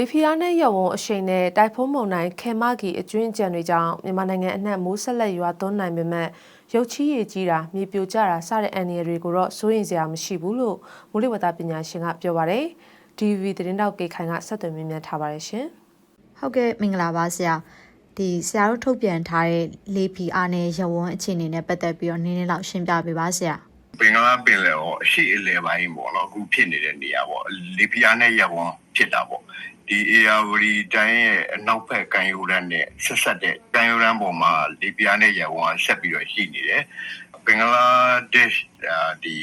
လေဖီယာနဲ့ရက်ဝုံအရှိန်နဲ့တိုက်ဖုံးမုန်တိုင်းခေမဂီအကျွင်းအကြံတွေကြောင့်မြန်မာနိုင်ငံအနှံ့မိုးဆက်လက်ရွာသွန်းနိုင်ပေမဲ့ရုတ်ချီးရည်ကြီးတာမြေပြိုကျတာစတဲ့အန်ဒီရတွေကိုတော့စိုးရင်စရာမရှိဘူးလို့မိုးလေဝသပညာရှင်ကပြောပါတယ်။ DVB သတင်းတောက်ကေခိုင်ကဆက်သွယ်မြင်မြန်ထားပါတယ်ရှင်။ဟုတ်ကဲ့မင်္ဂလာပါဆရာဒီဆရာတို့ထုတ်ပြန်ထားတဲ့လေပီအားနဲ့ရဝန်းအခြေအနေနဲ့ပတ်သက်ပြီးတော့နည်းနည်းလောက်ရှင်းပြပေးပါဆရာပင်ကလာပင်လေရောအရှိအလဲပိုင်းပေါ့နော်အခုဖြစ်နေတဲ့နေရာပေါ့လီဘီယာနဲ့ရဝန်း ဖြစ်တာပေါ့ဒီအေယာဝရီတိုင်းရဲ့အနောက်ဘက်ကန်ယူရန်နဲ့ဆက်ဆက်တဲ့ကန်ယူရန်ပေါ်မှာလီဘီယာနဲ့ရဝန်းဆက်ပြီးတော့ရှိနေတယ်ပင်ကလာဒေ့ရှ်အာဒီ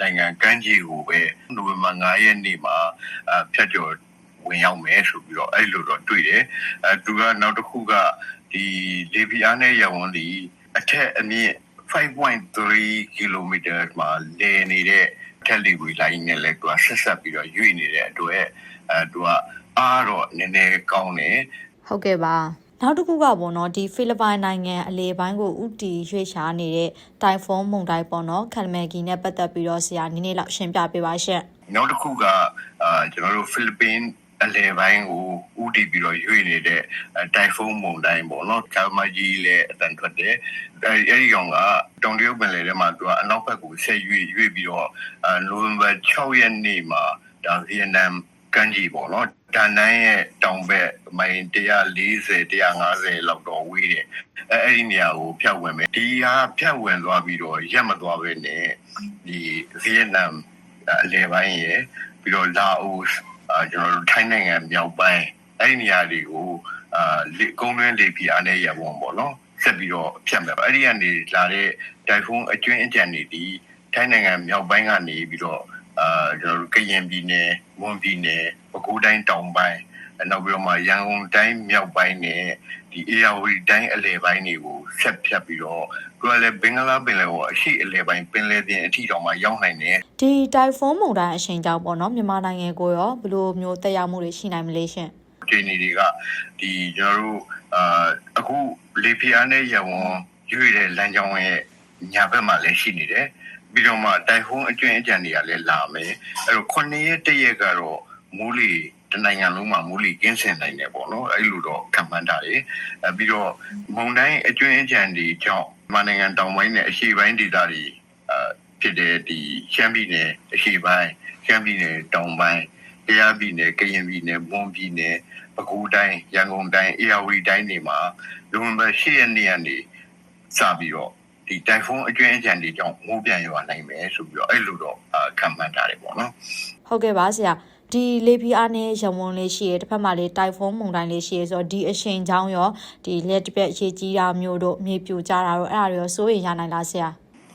နိုင်ငံကမ်းခြေကိုပဲနိုဝင်ဘာ9ရက်နေ့မှာအဖြတ်ကျော်ဝင်ရောက်မယ်ဆိုပြီးတော့အဲ့လိုတော့တွေ့တယ်အဲသူကနောက်တစ်ခုကဒီလီဘီယာနဲ့ရဝန်းဒီအထက်အမြင့်5.3 km မှာလဲနေတဲ့ တက်လီဝီလိုင်းနဲ့လည်းသူကဆက်ဆက်ပြီးတော့ရွေ့နေတဲ့အတွက်အဲသူကအားတော့နည်းနည်းကောင်းတယ်ဟုတ်ကဲ့ပါနောက်တစ်ခုကပေါ့နော်ဒီဖိလစ်ပိုင်နိုင်ငံအလေပိုင်းကိုဥတီရွေ့ရှားနေတဲ့တိုင်ဖုန်းမုန်တိုင်းပေါ့နော်ခန်မဲဂီနဲ့ပတ်သက်ပြီးတော့ဆရာနည်းနည်းလောက်ရှင်းပြပေးပါရှင့်နောက်တစ်ခုကအာကျွန်တော်တို့ဖိလစ်ပင်း အလဲပိုင်းကိုဥတီပြီးတော့ရွေ့နေတဲ့တိုင်ဖုန်းမုန်တိုင်းပေါ့နော်ကာမကြီးလည်းအတန်ထွက်တယ်အဲအဲ့ဒီကောင်ကတောင်တရုတ်ပင်လယ်ထဲမှာသူကအနောက်ဘက်ကိုဆက်ရွေ့ရွေ့ပြီးတော့အာနိုဝင်ဘာ6ရက်နေ့မှာဒါဗီယက်နမ်ကန်ကြီးပေါ့နော်ဒါနန်းရဲ့တောင်ဘက်မိုင်140 150လောက်တော့ဝေးတယ်အဲအဲ့ဒီနေရာကိုဖြတ်ဝင်မယ်ဒီဟာဖြတ်ဝင်သွားပြီးတော့ရက်မသွားပဲနဲ့ဒီဗီယက်နမ်အလဲပိုင်းရယ်ပြီးတော့လာအို အာကျွန်တော်တို့ထိုင်းနိုင်ငံမြောက်ပိုင်းအဲ့ဒီနေရာတွေကိုအာလေကုန်းတွင်းလေပြအားနဲ့ရပုံပေါ့နော်ဆက်ပြီးတော့ဖြတ်မယ်အဲ့ဒီကနေလာတဲ့တိုင်ဖုန်းအကျွင်းအကြံတွေဒီထိုင်းနိုင်ငံမြောက်ပိုင်းကနေပြီးတော့အာကျွန်တော်တို့ကရင်ပြည်နယ်မွန်ပြည်နယ်ပဲခူးတိုင်းတောင်ပိုင်း နောက်ပြီးတော့မှရန်ကုန်တိုင်းမြောက်ပိုင်းနဲ့ဒီအေရဝတီတိုင်းအလဲပိုင်းတွေကိုဆက်ဖြတ်ပြီးတော့သူကလည်းဘင်္ဂလားပင်လယ်ကိုအရှိအလဲပိုင်းပင်လယ်ပြင်အထိတောင်မှရောက်နိုင်တယ်ဒီတိုင်ဖုန်းမုန်တိုင်းအရှိန်ကြောင့်ပေါ့နော်မြန်မာနိုင်ငံကိုရောဘယ်လိုမျိုးတက်ရောက်မှုတွေရှိနိုင်မလဲရှင့်အခြေအနေတွေကဒီကျွန်တော်တို့အာအခုလေဖီယာနဲ့ရဝံရွေတဲ့လမ်းကြောင်းရဲ့ညာဘက်မှာလည်းရှိနေတယ်ပြီးတော့မှတိုင်ဖုန်းအကျွင်းအကြံတွေကလည်းလာမယ်အဲ့တော့ခုနှစ်ရက်တရက်ကတော့မိုးလီ တနိုင်ငံလုံးမှာမိုးလီကင်းစင်နိုင်တယ်ပေါ့နော်အဲ့လိုတော့ခံမှန်းတာလေအဲပြီးတော့မုန်တိုင်းအကျွင်းအကြံတွေကြောင့်မြန်မာနိုင်ငံတောင်ပိုင်းနဲ့အရှေ့ပိုင်းဒေသတွေအာဖြစ်တဲ့ဒီရှမ်းပြည်နယ်အရှေ့ပိုင်းရှမ်းပြည်နယ်တောင်ပိုင်းတရားပြည်နယ်ကရင်ပြည်နယ်မွန်ပြည်နယ်ပဲခူးတိုင်းရန်ကုန်တိုင်းအေရဝတီတိုင်းတွေမှာလူဝင်ပဲ၈ရက်နေ့ကနေစပြီးတော့ဒီတိုင်ဖုန်းအကျွင်းအကြံတွေကြောင့်မိုးပြန်ရွာနိုင်မယ်ဆိုပြီးတော့အဲ့လိုတော့ခံမှန်းထားတယ်ပေါ့နော်ဟုတ်ကဲ့ပါဆရာ ဒီလေပီအားနဲ့ရဝန်းလေးရှိရတစ်ဖက်မှာလေးတိုင်ဖုန်းမုန်တိုင်းလေးရှိရဆိုတော့ဒီအရှိန်ကြောင်းရောဒီလက်တစ်ပြက်ရေးကြီးတာမျိုးတို့မြေပြိုကျတာတို့အဲ့ဒါတွေရောစိုးရင်ရနိုင်လားဆရာ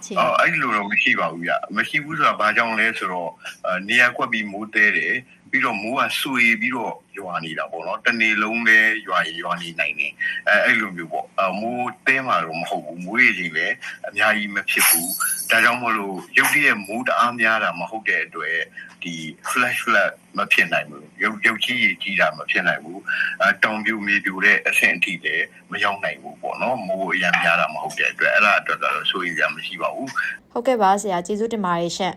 ချီအော်အဲ့လိုတော့မရှိပါဘူးဗျမရှိဘူးဆိုတာဘာကြောင့်လဲဆိုတော့အာနေရာကွက်ပြီးမိုးတဲတယ်ပြီးတော့မိုးကဆွေပြီးတော့ရွာနေတာပေါ့နော်တနေ့လုံးပဲရွာရွာနေနိုင်တယ်အဲအဲ့လိုမျိုးပေါ့အမိုးတဲမှာတော့မဟုတ်ဘူးမိုးရေချိန်လည်းအများကြီးမဖြစ်ဘူး ဒါကြောင့်မလို့ရုပ်တရက်မိုးတအားများတာမဟုတ်တဲ့အတွက်ဒီ flash flood မဖြစ်နိုင်ဘူးရုပ်ရုပ်ကြီးကြီးတာမဖြစ်နိုင်ဘူးအဲတောင်ပြူမြေပြူတဲ့အဆင့်အထိလည်းမရောက်နိုင်ဘူးပေါ့နော်မိုးအရင်များတာမဟုတ်တဲ့အတွက်အဲ့ဒါအတွက်ကတော့စိုးရိမ်ကြမရှိပါဘူးဟုတ်ကဲ့ပါဆရာကျေးဇူးတင်ပါတယ်ရှင့်